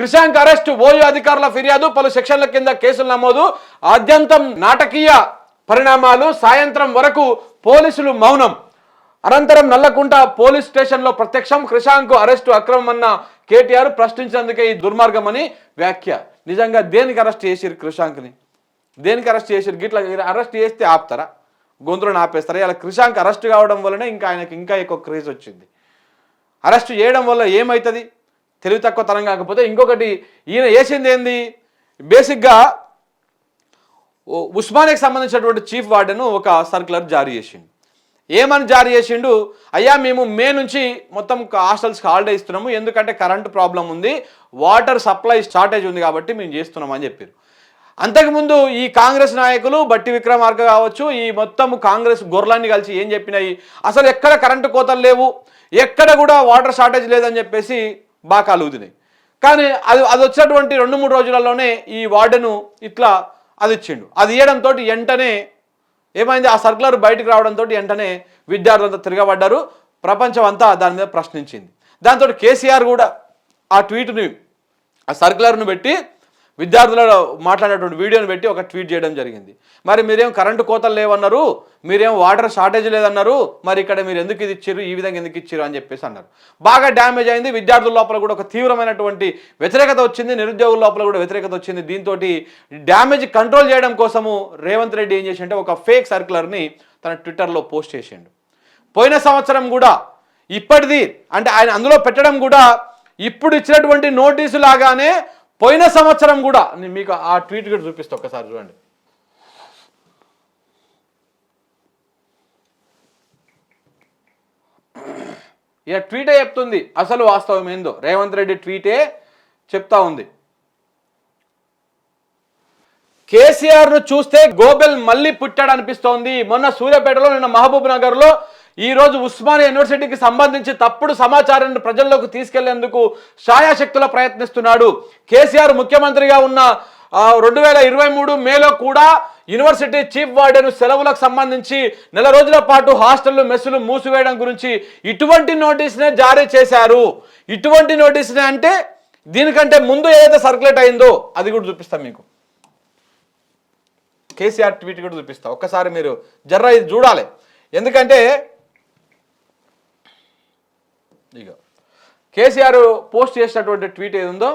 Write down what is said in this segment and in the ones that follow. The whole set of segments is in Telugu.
క్రిషాంక్ అరెస్టు ఓయూ అధికారుల ఫిర్యాదు పలు సెక్షన్ల కింద కేసులు నమోదు. ఆద్యంతం నాటకీయ పరిణామాలు సాయంత్రం వరకు పోలీసులు మౌనం. అనంతరం నల్లకుంట పోలీస్ స్టేషన్లో ప్రత్యక్షం. క్రిషాంక్ అరెస్టు అక్రమమన్న కేటీఆర్ ప్రశ్నించేందుకే ఈ దుర్మార్గం అని వ్యాఖ్య. నిజంగా దేనికి అరెస్ట్ చేసిరు క్రిషాంక్ని దేనికి అరెస్ట్ చేసిరు గిట్లా అరెస్ట్ చేస్తే ఆపుతారా? గొంతులను ఆపేస్తారా? ఇలా క్రిషాంక్ అరెస్ట్ కావడం వల్లనే ఇంకా ఆయనకి ఇంకా ఎక్కువ క్రేజ్ వచ్చింది. అరెస్ట్ చేయడం వల్ల ఏమవుతుంది తెలివి తక్కువ తరం కాకపోతే ఇంకొకటి ఈయన వేసింది ఏంది? బేసిక్గా ఉస్మానియాకి సంబంధించినటువంటి చీఫ్ వార్డెన్ ఒక సర్క్యులర్ జారీ చేసిండు. ఏమని జారీ చేసిండు? అయ్యా మేము మే నుంచి మొత్తం హాస్టల్స్కి హాలిడే ఇస్తున్నాము. ఎందుకంటే కరెంట్ ప్రాబ్లం ఉంది. వాటర్ సప్లై షార్టేజ్ ఉంది కాబట్టి మేము చేస్తున్నాం అని చెప్పారు అంతకుముందు ఈ కాంగ్రెస్ నాయకులు బట్టి విక్రమార్క కావచ్చు ఈ మొత్తం కాంగ్రెస్ గొర్రెలన్నీ కలిసి ఏం చెప్పినాయి? అసలు ఎక్కడ కరెంటు కోతలు లేవు? ఎక్కడ కూడా వాటర్ షార్టేజ్ లేదని చెప్పేసి బాగా కలుగుతున్నాయి కానీ అది అది వచ్చినటువంటి రెండు మూడు రోజులలోనే ఈ వార్డెను ఇట్లా అది ఇచ్చిండు. అది ఇవ్వడంతో వెంటనే ఏమైంది? ఆ సర్కులర్ బయటకు రావడంతో వెంటనే విద్యార్థులంతా తిరగబడ్డారు. ప్రపంచం అంతా దాని మీద ప్రశ్నించింది. దాంతో కేసీఆర్ కూడా ఆ ట్వీట్ని ఆ సర్కులర్ను పెట్టి విద్యార్థులలో మాట్లాడేటువంటి వీడియోని పెట్టి ఒక ట్వీట్ చేయడం జరిగింది. మరి మీరేం కరెంటు కోతలు లేవన్నారు? మీరేం వాటర్ షార్టేజ్ లేదన్నారు? మరి ఇక్కడ మీరు ఎందుకు ఇది ఇచ్చారు ఈ విధంగా ఎందుకు ఇచ్చారు అని చెప్పేసి అన్నారు. బాగా డ్యామేజ్ అయింది. విద్యార్థుల లోపల కూడా ఒక తీవ్రమైనటువంటి వ్యతిరేకత వచ్చింది. నిరుద్యోగుల లోపల కూడా వ్యతిరేకత వచ్చింది. దీంతో డ్యామేజ్ కంట్రోల్ చేయడం కోసము రేవంత్ రెడ్డి ఏం చేసింటే ఒక ఫేక్ సర్కులర్ని తన ట్విట్టర్లో పోస్ట్ చేసిండు. పోయిన సంవత్సరం కూడా ఇప్పటిది అంటే ఆయన అందులో పెట్టడం కూడా ఇప్పుడు ఇచ్చినటువంటి నోటీసు లాగానే పోయిన సంవత్సరం కూడా నేను మీకు ఆ ట్వీట్ కూడా చూపిస్తా ఒక్కసారి చూడండి. ఇక ట్వీటే చెప్తుంది. అసలు వాస్తవం ఏందో? రేవంత్ రెడ్డి ట్వీటే చెప్తా ఉంది. కేసీఆర్ను చూస్తే గోబెల్ మళ్ళీ పుట్టాడు అనిపిస్తోంది మొన్న సూర్యాపేటలో నిన్న మహబూబ్ నగర్లో ఈరోజు ఈ రోజు ఉస్మానియా యూనివర్సిటీకి సంబంధించి తప్పుడు సమాచారాన్ని ప్రజల్లోకి తీసుకెళ్ళేందుకు ఛాయాశక్తుల ప్రయత్నిస్తున్నాడు. కేసీఆర్ ముఖ్యమంత్రిగా ఉన్న రెండు వేల ఇరవై మూడు మేలో కూడా యూనివర్సిటీ చీఫ్ వార్డెన్ సెలవులకు సంబంధించి నెల రోజుల పాటు హాస్టళ్ళు మెస్సులు మూసివేయడం గురించి ఇటువంటి నోటీస్నే జారీ చేశారు. ఇటువంటి నోటీస్నే అంటే దీనికంటే ముందు ఏదైతే సర్క్యులేట్ అయిందో అది కూడా చూపిస్తాం మీకు. కేసీఆర్ ట్వీట్ కూడా చూపిస్తా. ఒక్కసారి మీరు జర్ర ఇది చూడాలి. ఎందుకంటే ఇక కేసీఆర్ పోస్ట్ చేసినటువంటి ట్వీట్ ఏది ఉందో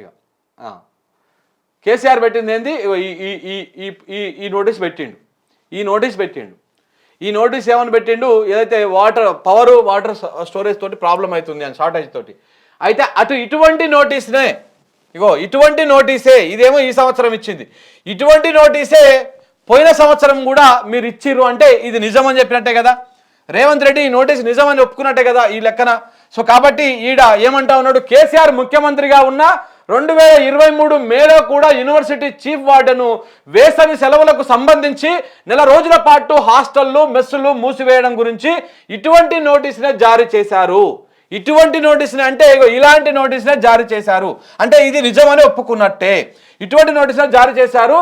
ఇక కేసీఆర్ పెట్టింది ఏంది? ఈ ఈ ఈ ఈ ఈ ఈ నోటీస్ పెట్టిండు. ఈ నోటీస్ పెట్టిండు. ఈ నోటీస్ ఏమని పెట్టిండు? ఏదైతే వాటర్ పవర్ వాటర్ స్టోరేజ్ తోటి ప్రాబ్లం అవుతుంది అని షార్టేజ్ తోటి. అయితే అటు ఇటువంటి నోటీస్నే ఇగో ఇటువంటి నోటీసే ఇదేమో ఈ సంవత్సరం ఇచ్చింది. ఇటువంటి నోటీసే పోయిన సంవత్సరం కూడా మీరు ఇచ్చిర్రు అంటే ఇది నిజం అని చెప్పినట్టే కదా. రేవంత్ రెడ్డి ఈ నోటీస్ నిజం అని ఒప్పుకున్నట్టే కదా ఈ లెక్కన. సో కాబట్టి ఈడ ఏమంటా ఉన్నాడు? కేసీఆర్ ముఖ్యమంత్రిగా ఉన్న రెండు వేల ఇరవై మూడు మేలో కూడా యూనివర్సిటీ చీఫ్ వార్డెను వేసవి సెలవులకు సంబంధించి నెల రోజుల పాటు హాస్టళ్ళు మెస్సులు మూసివేయడం గురించి ఇటువంటి నోటీసునే జారీ చేశారు. ఇటువంటి నోటీసుని అంటే ఇలాంటి నోటీసునే జారీ చేశారు. అంటే ఇది నిజమని ఒప్పుకున్నట్టే. ఇటువంటి నోటీసులు జారీ చేశారు.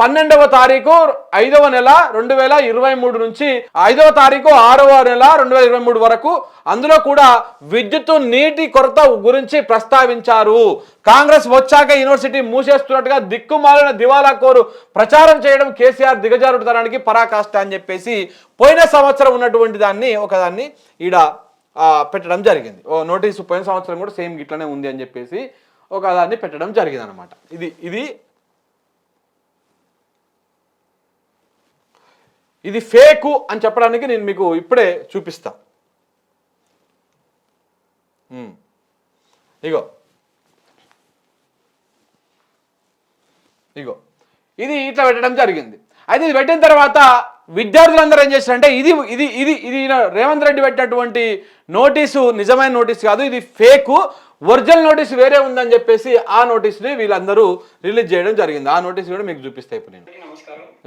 పన్నెండవ తారీఖు ఐదవ నెల రెండు వేల ఇరవై మూడు నుంచి ఐదవ తారీఖు ఆరవ నెల రెండు వేల ఇరవై మూడు వరకు అందులో కూడా విద్యుత్ నీటి కొరత గురించి ప్రస్తావించారు. కాంగ్రెస్ వచ్చాక యూనివర్సిటీ మూసేస్తున్నట్టుగా దిక్కుమాలిన దివాలా కోరు ప్రచారం చేయడం కేసీఆర్ దిగజారుతనానికి పరాకాష్ట అని చెప్పేసి పోయిన సంవత్సరం ఉన్నటువంటి దాన్ని ఒకదాన్ని ఈడ పెట్టడం జరిగింది. ఓ నోటీసు పోయిన సంవత్సరం కూడా సేమ్ గిట్లనే ఉంది అని చెప్పేసి ఒక దాన్ని పెట్టడం జరిగింది అనమాట ఇది ఇది ఇది ఫేకు అని చెప్పడానికి నేను మీకు ఇప్పుడే చూపిస్తా. ఇగో. ఇగో. ఇది ఇట్లా పెట్టడం జరిగింది. అయితే ఇది పెట్టిన తర్వాత విద్యార్థులందరూ ఏం చేశారంటే ఇది ఇది ఇది ఇది రేవంత్ రెడ్డి పెట్టినటువంటి నోటీసు నిజమైన నోటీస్ కాదు ఇది ఫేకు ఒరిజినల్ నోటీస్ వేరే ఉందని చెప్పేసి ఆ నోటీస్ని వీళ్ళందరూ రిలీజ్ చేయడం జరిగింది. ఆ నోటీస్ కూడా మీకు చూపిస్తాయి ఇప్పుడు నేను.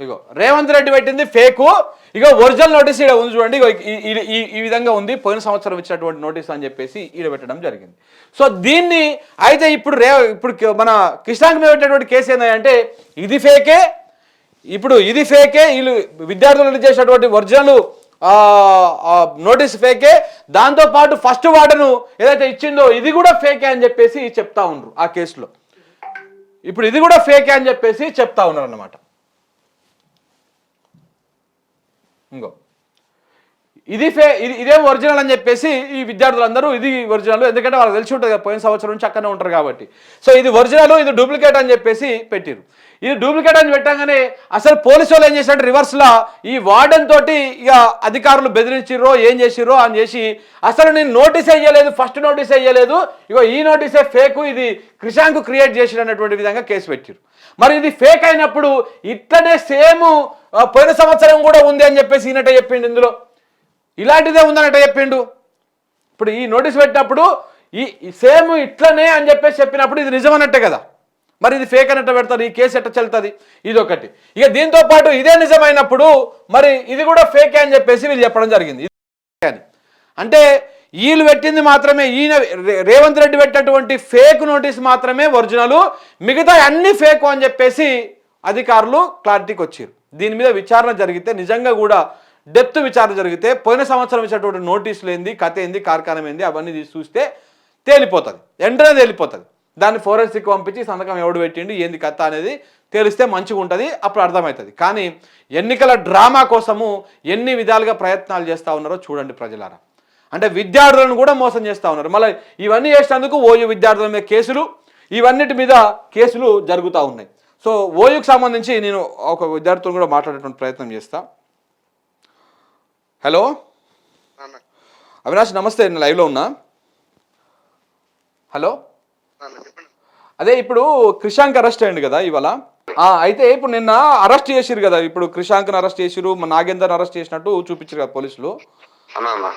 ఇగో రేవంత్ రెడ్డి పెట్టింది ఫేకు ఇగో ఒరిజినల్ నోటీస్ ఇక్కడ ఉంది చూడండి ఇగో ఈ- విధంగా ఉంది పోయిన సంవత్సరం ఇచ్చినటువంటి నోటీస్ అని చెప్పేసి ఈడ పెట్టడం జరిగింది. సో దీన్ని అయితే ఇప్పుడు రే ఇప్పుడు మన కృష్ణాంక్ మీద పెట్టినటువంటి కేసు ఏంటంటే ఇది ఫేకే ఇప్పుడు ఇది ఫేకే వీళ్ళు విద్యార్థులు చేసినటువంటి ఒరిజినల్ నోటీస్ ఫేకే దాంతో పాటు ఫస్ట్ వార్డను ఏదైతే ఇచ్చిందో ఇది కూడా ఫేకే అని చెప్పేసి చెప్తా ఉన్నారు ఆ కేసులో. ఇప్పుడు ఇది కూడా ఫేకే అని చెప్పేసి చెప్తా ఉన్నారు అన్నమాట ఇంకో. ఇది ఫే ఇది ఇదేం ఒరిజినల్ అని చెప్పేసి ఈ విద్యార్థులందరూ ఇది ఒరిజినల్ ఎందుకంటే వాళ్ళకి తెలిసి ఉంటుంది కదా పోయిన సంవత్సరం నుంచి అక్కడనే ఉంటారు కాబట్టి. సో ఇది ఒరిజినల్ ఇది డూప్లికేట్ అని చెప్పేసి పెట్టిరు ఇది డూప్లికేట్ అని పెట్టగానే అసలు పోలీసు వాళ్ళు ఏం చేశారు రివర్స్లో ఈ వార్డెన్ తోటి ఇక అధికారులు బెదిరించిర్రో ఏం చేసిర్రో అని చేసి అసలు నేను నోటీస్ అయ్యలేదు ఫస్ట్ నోటీస్ అయ్యలేదు ఇగో ఈ నోటీసే ఫేక్ ఇది క్రిషాంక్ క్రియేట్ చేసిన అన్నటువంటి విధంగా కేసు పెట్టిరు మరి ఇది ఫేక్ అయినప్పుడు ఇట్లనే సేమ్ పోయిన సంవత్సరం కూడా ఉంది అని చెప్పేసి ఈయనట చెప్పిండు ఇందులో. ఇలాంటిదే ఉందనట చెప్పిండు. ఇప్పుడు ఈ నోటీస్ పెట్టినప్పుడు ఈ సేమ్ ఇట్లనే అని చెప్పేసి చెప్పినప్పుడు ఇది నిజమన్నట్టే కదా. మరి ఇది ఫేక్ అన్నట్టు పెడతారు? ఈ కేసు ఎట్ట చెల్తుంది ఇది ఒకటి ఇక దీంతో పాటు ఇదే నిజమైనప్పుడు మరి ఇది కూడా ఫేక్ అని చెప్పేసి వీళ్ళు చెప్పడం జరిగింది. అని. అంటే వీళ్ళు పెట్టింది మాత్రమే ఈయన రేవంత్ రెడ్డి పెట్టినటువంటి ఫేక్ నోటీస్ మాత్రమే ఒరిజినల్. మిగతా అన్ని ఫేక్ అని చెప్పేసి అధికారులు క్లారిటీకి వచ్చారు. దీని మీద విచారణ జరిగితే నిజంగా కూడా డెప్త్ విచారణ జరిగితే పోయిన సంవత్సరం ఇచ్చినటువంటి నోటీసులు ఏంది కథ ఏంది కార్ఖానం ఏంది అవన్నీ తీసి చూస్తే తేలిపోతుంది. వెంటనే తేలిపోతుంది. దాన్ని ఫోరెన్సిక్ పంపించి సంతకం ఎవడు పెట్టిండు ఏంది కథ అనేది తెలిస్తే మంచిగా ఉంటుంది అప్పుడు అర్థమవుతుంది. కానీ ఎన్నికల డ్రామా కోసము ఎన్ని విధాలుగా ప్రయత్నాలు చేస్తూ ఉన్నారో చూడండి ప్రజలారా. అంటే విద్యార్థులను కూడా మోసం చేస్తూ ఉన్నారు. మళ్ళీ ఇవన్నీ చేసినందుకు ఓయూ విద్యార్థుల మీద కేసులు ఇవన్నిటి మీద కేసులు జరుగుతూ ఉన్నాయి. సో ఓయూకి సంబంధించి నేను ఒక విద్యార్థులను కూడా మాట్లాడేటువంటి ప్రయత్నం చేస్తా. హలో? అవినాష్ నమస్తే నేను లైవ్లో ఉన్నా. హలో? అదే ఇప్పుడు క్రిషాంక్ అరెస్ట్ అయ్యింది కదా ఇవాళ. అయితే ఇప్పుడు నిన్న అరెస్ట్ చేసిరు కదా ఇప్పుడు క్రిషాంక్ని అరెస్ట్ చేసిరు నాగేందర్ అరెస్ట్ చేసినట్టు చూపించారు కదా పోలీసులు.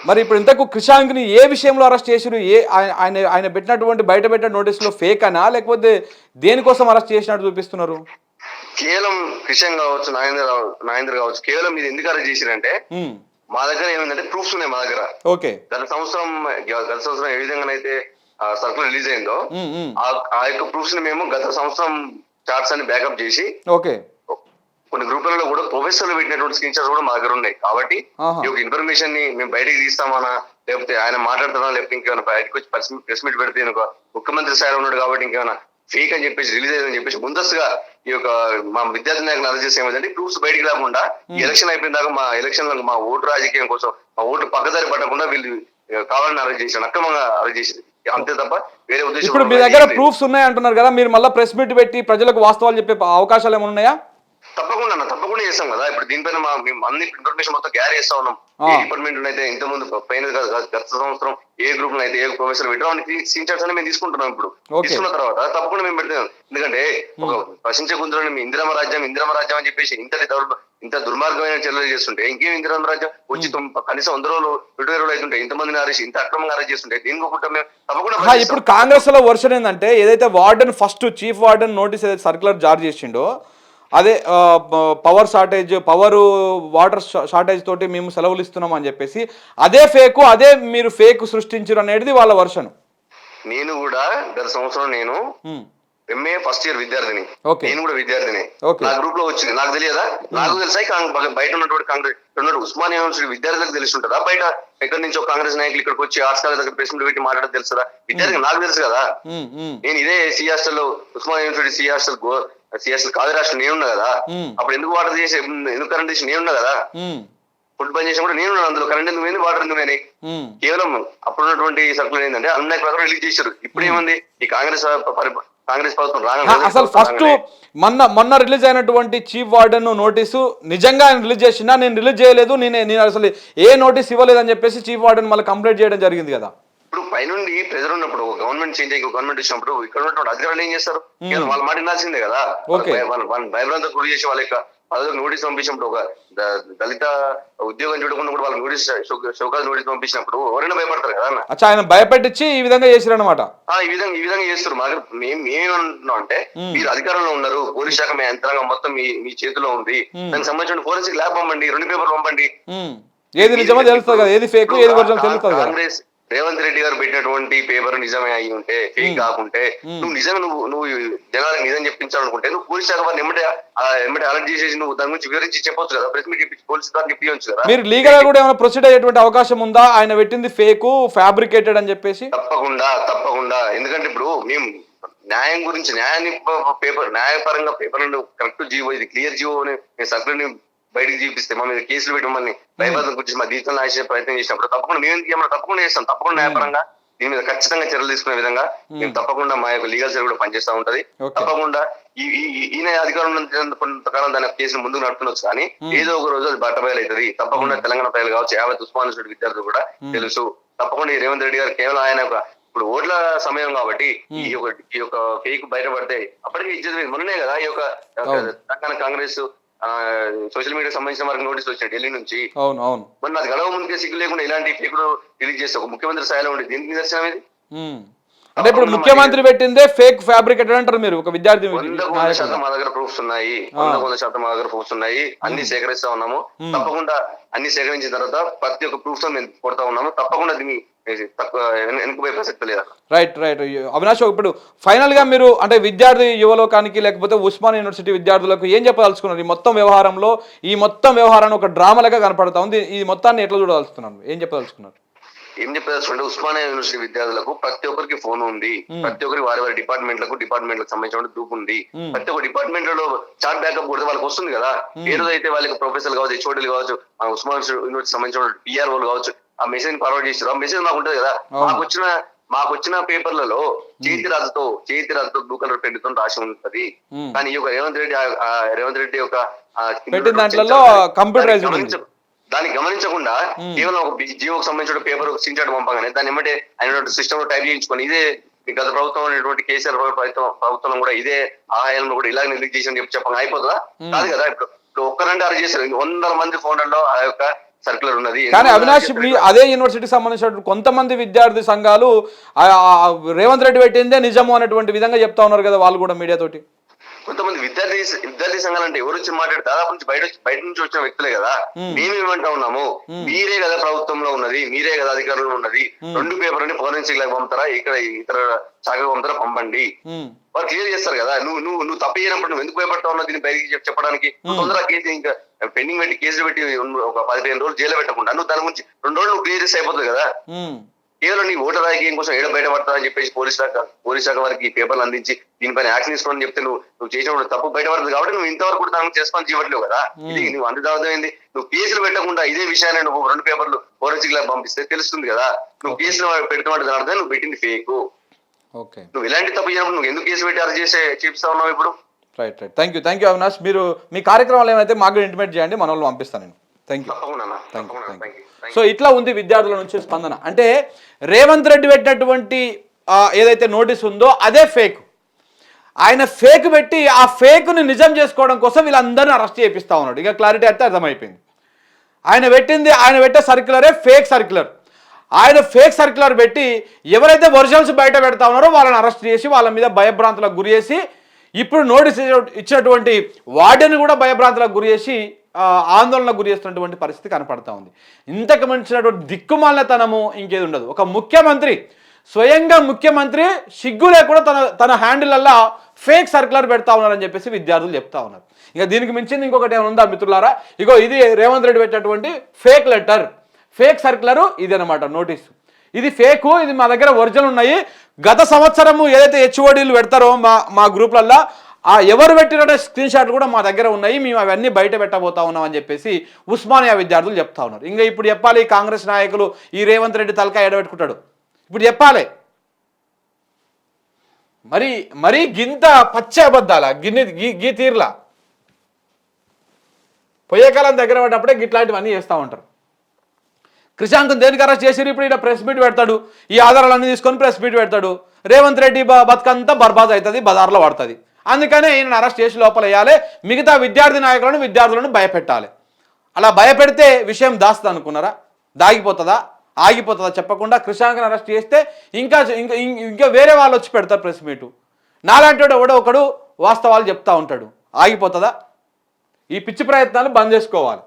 మరి ఇప్పుడు ఇంతకు క్రిషాంక్ని ఏ విషయంలో అరెస్ట్ చేసిరు ఏ ఆయన- ఆయన పెట్టినటువంటి బయట పెట్టిన నోటీసులో ఫేక్ అనా లేకపోతే దేనికోసం అరెస్ట్ చేసినట్టు చూపిస్తున్నారు? కేవలం క్రిషన్ కావచ్చు నాగేంద్ర నాగేంద్ర కావచ్చు కేవలం ఇది ఎందుకు అరెస్ట్ చేసిరంటే మా దగ్గర ఏమైందంటే ప్రూఫ్స్ ఉన్నాయి మా దగ్గర. ఓకే. గత సంవత్సరం గత సంవత్సరం ఏ విధంగానైతే సర్కులర్ రిలీజ్ అయిందో ఆ- యొక్క ప్రూఫ్స్ని మేము గత సంవత్సరం చార్ట్స్ అన్ని బ్యాకప్ చేసి ఓకే. కొన్ని గ్రూపులలో కూడా ప్రొఫెసర్లు పెట్టినటువంటి స్క్రీన్ షాట్స్ కూడా మా దగ్గర ఉన్నాయి. కాబట్టి. ఈ యొక్క ఇన్ఫర్మేషన్ని మేము బయటకు తీస్తామనా లేకపోతే ఆయన మాట్లాడుతున్నా లేకపోతే ఇంకేమైనా బయటకు వచ్చి ప్రెస్ మీట్ పెడితే ముఖ్యమంత్రి స్థాయిలో ఉన్నాడు కాబట్టి ఇంకేమైనా ఫేక్ అని చెప్పేసి రిలీజ్ అయిందని చెప్పేసి ముందస్తుగా ఈ యొక్క మా విద్యార్థి నాయకులు అరెస్ట్ ఏమైందంటే ప్రూఫ్స్ బయటికి రాకుండా ఎలక్షన్ అయిపోయిన దాకా మా ఎలక్షన్ మా ఓటు రాజకీయం కోసం మా ఓటు పక్కదారి పడకుండా వీళ్ళు కావాలని అరెస్ట్ చేశారు అక్రమంగా అరెస్ట్ చేసింది అంతే తప్ప వేరే ఉద్దేశం ఇప్పుడు మీ దగ్గర ప్రూఫ్స్ ఉన్నాయి అంటున్నారు కదా మీరు మళ్ళీ ప్రెస్ మీట్ పెట్టి ప్రజలకు వాస్తవాలు చెప్పే అవకాశాలు ఏమైనా ఉన్నాయా? తప్పకుండా అన్న తప్పకుండా చేస్తాం కదా. ఇప్పుడు దీనిపైన మా మేము అన్ని ఇన్ఫర్మేషన్ మొత్తం గ్యారీ చేస్తా ఉన్నాం. ఏ డిపార్ట్మెంట్ అయితే ఇంత ముందు పైన గత సంవత్సరం ఏ గ్రూప్ అయితే ఏ ప్రొఫెసర్ అన్ని సీన్ చార్ట్స్ అని మేము తీసుకుంటున్నాం ఇప్పుడు. తీసుకున్న తర్వాత తప్పకుండా మేము పెడతాం. ఎందుకంటే ఒక ప్రశ్నించే గుంతులని మీ ఇందిరమ రాజ్యం ఇందిరమ రాజ్యం అని చెప్పేసి ఇంత ఇంత దుర్మార్గమైన చర్యలు చేస్తుంటే ఇంకేం ఇందిరమ రాజ్యం? వచ్చి కనీసం వంద రోజులు ఇరవై రోజులు అవుతుంటే ఇంతమందిని అరెస్ట్ ఇంత అక్రమంగా అరెస్ట్ చేస్తుంటే దీనికి ఒకటి మేము తప్పకుండా. ఇప్పుడు కాంగ్రెస్లో వర్షన్ ఏంటంటే ఏదైతే warden first chief warden notice ఏదైతే సర్క్యులర్ జారీ చేసిండో అదే power shortage power water shortage తోటి మేము సెలవులు ఇస్తున్నాం అని చెప్పేసి అదే ఫేక్ అదే మీరు ఫేక్ సృష్టించారు అనేది వాళ్ళ వర్షన్. నేను కూడా గత సంవత్సరం నేను ఎంఏ ఫస్ట్ ఇయర్ విద్యార్థిని. నేను కూడా విద్యార్థిని. నా గ్రూప్లో వచ్చింది. నాకు తెలియదా? నాకు తెలుసా కాంగ్- బగ- బయట ఉన్నటువంటి కాంగ్రెస్ ఉన్నటువంటి ఉస్మానియా యూనివర్సిటీ విద్యార్థులకు తెలిసి ఉంటుందా బయట ఎక్కడి నుంచో కాంగ్రెస్ నాయకులు ఇక్కడికి వచ్చి ఆర్ట్స్ కాలేజ్ దగ్గర ప్రెస్ మీట్ పెట్టి మాట్లాడడం తెలుసా విద్యార్థికి నాకు తెలుసు కదా. నేను ఇదే సి హాస్టల్లో ఉస్మానియా యూనివర్సిటీ సి హాస్టల్ గో సి హాస్టల్ కాదు రాష్ట్రం నేనున్నా కదా. అప్పుడు ఎందుకు వాటర్ చేసి ఎందుకు కరెంట్ చేసి నేనున్నా కదా. ఫుడ్ బంద్ చేసిన కూడా నేను అందులో. కరెంట్ ఎందుకు పోయింది? వాటర్ ఎందుకు పోయినాయి కేవలం అప్పుడు ఉన్నటువంటి సర్కులర్ ఏంటంటే అన్ని ప్రకారం రిలీజ్ చేశారు. ఇప్పుడు ఏముంది? ఈ కాంగ్రెస్ కాంగ్రెస్ ప్రభుత్వం అసలు ఫస్ట్ మొన్న మొన్న రిలీజ్ అయినటువంటి చీఫ్ వార్డెన్ నోటీసు నిజంగా ఆయన రిలీజ్ చేసినా నేను రిలీజ్ చేయలేదు. నేను నేను అసలు ఏ నోటీస్ ఇవ్వలేదు అని చెప్పేసి చీఫ్ వార్డెన్ మళ్ళీ కంప్లైంట్ చేయడం జరిగింది కదా. ఇప్పుడు పైనుండి ప్రెజర్ ఉన్నప్పుడు ఒక గవర్నమెంట్ చేంజ్ అయ్యి గవర్నమెంట్ వచ్చినప్పుడు ఇక్కడ ఉన్నటువంటి అధికారులు ఏం చేస్తారు? వాళ్ళ మాట వినాల్సిందే కదా. వాళ్ళ భయభ్రాంత గురి చేసి వాళ్ళ యొక్క పదవికి నోటీస్ పంపించినప్పుడు ఒక దళిత ఉద్యోగం చూడకుండా కూడా వాళ్ళకి నోటీస్ షోకాజ్ నోటీస్ పంపించినప్పుడు ఎవరైనా భయపడతారు కదా అన్న. ఆయన భయపెట్టించి ఈ విధంగా చేసిరనమాట ఆ, ఈ విధంగా ఈ విధంగా చేస్తారు. మా దగ్గర మేము మేమేమంటున్నాం అంటే మీరు అధికారంలో ఉన్నారు పోలీస్ శాఖ మీ యంత్రాంగం మొత్తం మీ మీ చేతిలో ఉంది. దానికి సంబంధించిన ఫోరెన్సిక్ ల్యాబ్ పంపండి రెండు పేపర్లు పంపండి. ఏది నిజమో తెలుస్తుంది కదా ఏది ఫేక్ ఏది ఒరిజినల్ తెలుస్తుంది కదా. కాంగ్రెస్ రేవంత్ రెడ్డి గారు పెట్టినటువంటి పేపర్ నిజమే అయి ఉంటే ఫేక్ కాకుంటే నువ్వు నిజం నువ్వు నువ్వు జనాలకు నిజం చెప్పించాలనుకుంటే నువ్వు పోలీస్ శాఖ వారిని ఎమ్మటే ఎమ్మటే అలర్ట్ చేసేసి నువ్వు దాని గురించి వివరించి చెప్పొచ్చు కదా. ప్రెస్ మీట్ ఇప్పించి పోలీస్ దాన్ని ఇప్పించచ్చు కదా. మీరు లీగల్గా కూడా ఏమైనా ప్రొసీడ్ అయ్యేటువంటి అవకాశం ఉందా? ఆయన పెట్టింది ఫేక్ ఫ్యాబ్రికేటెడ్ అని చెప్పేసి? తప్పకుండా తప్పకుండా. ఎందుకంటే ఇప్పుడు మేము న్యాయం గురించి న్యాయాన్ని పేపర్ న్యాయపరంగా పేపర్ కరెక్ట్ జీవో ఇది క్లియర్ జీవో అని సర్కులర్ని బయటకు చూపిస్తే మా మీద కేసులు పెట్టి మమ్మల్ని భయభద్రం గురించి మా జీవితంలో ఆశే ప్రయత్నం చేసినప్పుడు తప్పకుండా మేము ఏమన్నా తప్పకుండా చేస్తాం? తప్పకుండా న్యాయపరంగా దీని మీద ఖచ్చితంగా చర్యలు తీసుకునే విధంగా మేము తప్పకుండా మా యొక్క లీగల్ సైడ్ కూడా పనిచేస్తా ఉంటది. తప్పకుండా ఈయన అధికారం కొంతకాలం దాని కేసును ముందుకు నడుపుతుండొచ్చు కానీ ఏదో ఒక రోజు అది బట్టబయలు అవుతుంది తప్పకుండా తెలంగాణ ప్రజలు కావచ్చు యావత్ ఉస్మాన్ విద్యార్థులు కూడా తెలుసు. తప్పకుండా ఈ రేవంత్ రెడ్డి గారు కేవలం ఆయన ఒక ఇప్పుడు ఓట్ల సమయం కాబట్టి ఈ యొక్క ఈ యొక్క ఫేక్ బయటపడితే అప్పటికే ఇచ్చేది మొన్ననే కదా ఈ యొక్క. తెలంగాణ కాంగ్రెస్ సోషల్ మీడియా సంబంధించిన వారికి నోటీస్ వచ్చినాయి ఢిల్లీ నుంచి. అవును అవును. మొన్న అది గడవ ముందుకే సిగ్గు లేకుండా ఇలాంటి ఫేక్ రిలీజ్ చేస్తే ఒక ముఖ్యమంత్రి స్థాయిలో ఉండి దీనికి నిదర్శనం ఇది. అంటే ఇప్పుడు ముఖ్యమంత్రి పెట్టిందే ఫేక్ ఫ్యాబ్రికేటెడ్ అంటారు మీరు ఒక విద్యార్థి వంద. శాతం మా దగ్గర ప్రూఫ్స్ ఉన్నాయి. వంద వంద శాతం మా దగ్గర ప్రూఫ్స్ ఉన్నాయి. అన్ని సేకరిస్తా ఉన్నాము. తప్పకుండా అన్ని సేకరించిన తర్వాత ప్రతి ఒక్క ప్రూఫ్స్ మేము కొడతా ఉన్నాము. తప్పకుండా దీన్ని రైట్ రైట్ అవినాష్ ఇప్పుడు ఫైనల్గా మీరు అంటే విద్యార్థి యువలోకానికి లేకపోతే ఉస్మాన్ యూనివర్సిటీ విద్యార్థులకు ఏం చెప్పదలుచుకున్నారు? ఈ మొత్తం వ్యవహారంలో ఈ మొత్తం వ్యవహారాన్ని ఒక డ్రామాలుగా కనపడతా ఉంది. ఈ మొత్తాన్ని ఎట్లా చూడదలుచుకున్నారు? ఏం చెప్పదలుచుకున్నారు? ఏం చెప్పేదంటే ఉస్మానియా యూనివర్సిటీ విద్యార్థులకు ప్రతి ఒక్కరికి ఫోన్ ఉంది. ప్రతి ఒక్కరికి వారి వారి డిపార్ట్మెంట్లకు డిపార్ట్మెంట్లకు సంబంధించిన గ్రూప్ ఉంది. ప్రతి ఒక్క డిపార్ట్మెంట్లో చార్ట్ బ్యాకప్ కొడితే వాళ్ళకి వస్తుంది కదా. ఏ రోజు అయితే వాళ్ళకి ప్రొఫెసర్ కావచ్చు హెచ్ఓడీలు కావచ్చు ఉస్మాన్ యూనివర్సిటీ సంబంధించిన పిఆర్ఓలు కావచ్చు ఆ మెసేజ్ ఫార్వర్డ్ చేస్తారు ఆ మెసేజ్ మాకు ఉంటుంది కదా? మాకు వచ్చిన మాకు వచ్చిన పేపర్లలో చేతి రాజుతో చేతి రాజుతో బ్లూ కలర్ పెన్తో రాసి ఉంటుంది. కానీ ఈ యొక్క రేవంత్ రెడ్డి రేవంత్ రెడ్డి యొక్క. గమనించ- దాన్ని గమనించకుండా కేవలం ఒక జియోకి సంబంధించిన పేపర్ ఒక సించాడు పంపగానే దాన్ని ఏమంటే ఆయన సిస్టమ్లో టైప్ చేయించుకొని ఇదే గత ప్రభుత్వం అనేటువంటి కేసీఆర్ ప్రభుత్వం ప్రభుత్వం కూడా ఇదే ఆహాయంలో కూడా ఇలాగ చేసి చెప్పి చెప్పంగా అయిపోతుందా? కాదు కదా ఇప్పుడు ఇప్పుడు ఒక్కరంటే అరెస్ట్ చేశారు. వందల మంది ఫోన్లలో ఆ యొక్క సర్కులర్ ఉన్నది కానీ అవినాష్ మీ అదే యూనివర్సిటీకి సంబంధించిన కొంతమంది విద్యార్థి సంఘాలు రేవంత్ రెడ్డి పెట్టిందే నిజము అనేటువంటి విధంగా చెప్తా ఉన్నారు కదా వాళ్ళు కూడా మీడియా తోటి. కొంతమంది విద్యార్థి విద్యార్థి సంఘాలు అంటే ఎవరు వచ్చి మాట్లాడి దాదాపు నుంచి బయట బయట నుంచి వచ్చిన వ్యక్తులే కదా. మేమేమంటా ఉన్నాము? మీరే కదా ప్రభుత్వంలో ఉన్నది మీరే కదా అధికారంలో ఉన్నది. రెండు పేపర్ అని ఫోరెన్సిక్ లాగా పంపుతారా? ఇక్కడ ఇతర శాఖకు పంపుతారా? పంపండి. వాళ్ళు క్లియర్ చేస్తారు కదా. నువ్వు నువ్వు నువ్వు తప్పు చేయనప్పుడు నువ్వు ఎందుకు భయపడతా ఉన్నావు దీన్ని బయటికి చెప్- చెప్పడానికి? తొందరగా కేసు ఇంకా పెండింగ్ పెట్టి కేసులు పెట్టి ఒక పదిహేను రోజులు జైలు పెట్టకుండా నువ్వు దాని గురించి రెండు రోజులు నువ్వు క్లియర్ చేస్తే అయిపోతుంది కదా. కేవలం నీ ఓటర్ రాజకీయం కోసం ఏడ బయటపడతాదని చెప్పేసి పోలీస్ శాఖ పోలీస్ శాఖ వారికి పేపర్లు అందించి దీనిపైన యాక్షన్ తీసుకోవాలని చెప్తే నువ్వు నువ్వు చేసినప్పుడు తప్పు బయటపడుతుంది కాబట్టి నువ్వు ఇంతవరకు కూడా దాని గురించి రెస్పాన్స్ చేయట్లేవు కదా. ఇది నువ్వు అందుదార్థమైంది నువ్వు కేసులు పెట్టకుండా ఇదే విషయాన్ని నువ్వు రెండు పేపర్లు ఫోరెన్సిక్ ల్యాబ్ పంపిస్తే తెలుస్తుంది కదా. నువ్వు కేసులు పెడుతున్నట్టు దాని నువ్వు పెట్టింది ఫేక్. ఓకే. నువ్వు ఇలాంటి తప్పు చేయనప్పుడు నువ్వు ఎందుకు కేసు పెట్టి అరెస్ట్ చేసే చూపిస్తా ఉన్నావు ఇప్పుడు? Right right. Thank you thank you Avinash. మీరు మీ కార్యక్రమాలు ఏమైతే మాకు ఇంటిమేట్ చేయండి మన వాళ్ళు పంపిస్తాను నేను. Thank you. Thank you thank you so ఇట్లా ఉంది విద్యార్థుల నుంచి స్పందన. అంటే రేవంత్ రెడ్డి పెట్టినటువంటి ఏదైతే నోటీస్ ఉందో అదే ఫేక్ ఆయన ఫేక్ పెట్టి ఆ ఫేక్ని నిజం చేసుకోవడం కోసం వీళ్ళందరినీ అరెస్ట్ చేపిస్తా ఉన్నాడు. ఇక క్లారిటీ అయితే అర్థమైపోయింది. ఆయన పెట్టింది ఆయన పెట్టే సర్క్యులరే ఫేక్ సర్క్యులర్ ఆయన ఫేక్ సర్క్యులర్ పెట్టి ఎవరైతే ఒరిజినల్స్ బయట పెడతా ఉన్నారో వాళ్ళని అరెస్ట్ చేసి వాళ్ళ మీద భయభ్రాంతులకు గురి చేసి ఇప్పుడు నోటీస్ ఇచ్చిన- ఇచ్చినటువంటి వార్డెన్ కూడా భయభ్రాంతులకు గురి చేసి ఆందోళన ఆందోళనకు గురి చేస్తున్నటువంటి పరిస్థితి కనపడతా ఉంది. ఇంతకు మించినటువంటి దిక్కుమాలతనము ఇంకేది ఉండదు. ఒక ముఖ్యమంత్రి స్వయంగా ముఖ్యమంత్రి సిగ్గు లేకుండా తన తన హ్యాండిలల్లా ఫేక్ సర్కులర్ పెడతా ఉన్నారని చెప్పేసి విద్యార్థులు చెప్తా ఉన్నారు. ఇక దీనికి మించింది ఇంకొకటి ఏమైనా ఉందా మిత్రులారా? ఇగో ఇది రేవంత్ రెడ్డి పెట్టినటువంటి ఫేక్ లెటర్. ఫేక్ సర్కులరు ఇది అనమాట నోటీసు. ఇది ఫేకు ఇది మా దగ్గర ఒరిజినల్ ఉన్నాయి. గత సంవత్సరము ఏదైతే హెచ్ఓడీలు పెడతారో మా మా గ్రూప్లల్లో ఆ ఎవరు పెట్టిన స్క్రీన్ షాట్లు కూడా మా దగ్గర ఉన్నాయి మేము అవన్నీ బయట పెట్టబోతా ఉన్నాం అని చెప్పేసి ఉస్మానియా విద్యార్థులు చెప్తా ఉన్నారు. ఇంకా ఇప్పుడు చెప్పాలి కాంగ్రెస్ నాయకులు ఈ రేవంత్ రెడ్డి తలకాయ ఎడబెట్టుకుంటాడు. ఇప్పుడు చెప్పాలి. మరి మరి గింత పచ్చ అబద్ధాల? గిన్నె గీ గీ తీర్లా? పొయ్యే కాలం దగ్గర పడ్డప్పుడే గిట్లాంటివన్నీ చేస్తూ ఉంటారు. కృషాంకం దేనికి అరెస్ట్ చేసిరు ఇప్పుడు ఇక్కడ ప్రెస్ మీట్ పెడతాడు. ఈ ఆధారాలన్నీ తీసుకొని ప్రెస్ మీట్ పెడతాడు. రేవంత్ రెడ్డి బతుకంతా బర్బాద్ అవుతుంది బజార్లో పడుతుంది అందుకనే ఈయన అరెస్ట్ చేసి లోపల వేయాలి. మిగతా విద్యార్థి నాయకులను విద్యార్థులను భయపెట్టాలి. అలా భయపెడితే విషయం దాస్తుంది అనుకున్నారా? దాగిపోతుందా? ఆగిపోతుందా చెప్పకుండా కృషాంకన్ అరెస్ట్ చేస్తే ఇంకా ఇంకా ఇంకా వేరే వాళ్ళు వచ్చి పెడతారు ప్రెస్ మీటు. నాలాంటి వాడు ఎవడో ఒకడు వాస్తవాలు చెప్తా ఉంటాడు. ఆగిపోతుందా? ఈ పిచ్చి ప్రయత్నాలు బంద్ చేసుకోవాలి.